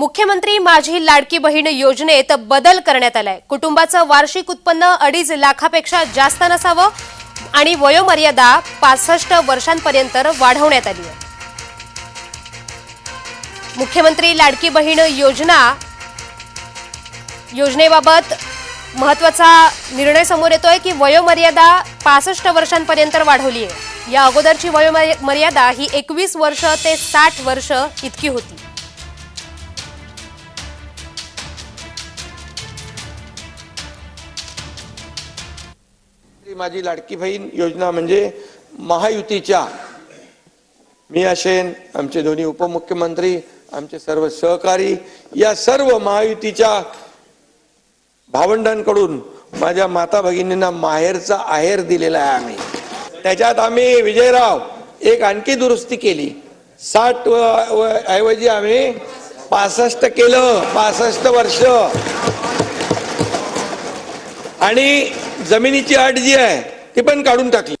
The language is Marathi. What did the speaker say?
मुख्यमंत्री माझी लाडकी बहीण योजनेत बदल करण्यात आलाय. कुटुंबाचं वार्षिक उत्पन्न अडीच लाखापेक्षा जास्त नसावं आणि वयोमर्यादा पासष्ट वर्षांपर्यंत वाढवण्यात आली आहे. मुख्यमंत्री लाडकी बहीण योजना योजनेबाबत महत्त्वाचा निर्णय समोर येतोय की वयोमर्यादा पासष्ट वर्षांपर्यंत वाढवली आहे या अगोदरची वयोमर्यादा ही एकवीस वर्ष ते साठ वर्ष इतकी होती. ती माझी लाडकी बहीण योजना म्हणजे महायुतीच्या मी असेन आमचे दोन्ही उपमुख्यमंत्री आमचे सर्व सहकारी या सर्व महायुतीच्या भावंडांकडून माझ्या माता भगिनींना माहेरचा आहेर दिलेला आहे आम्ही. त्याच्यात आम्ही विजयराव एक आणखी दुरुस्ती केली. साठ ऐवजी आम्ही पासष्ट केलं पासष्ट वर्ष. आणि जमिनीची अट जी आहे ती पण काढून टाकली.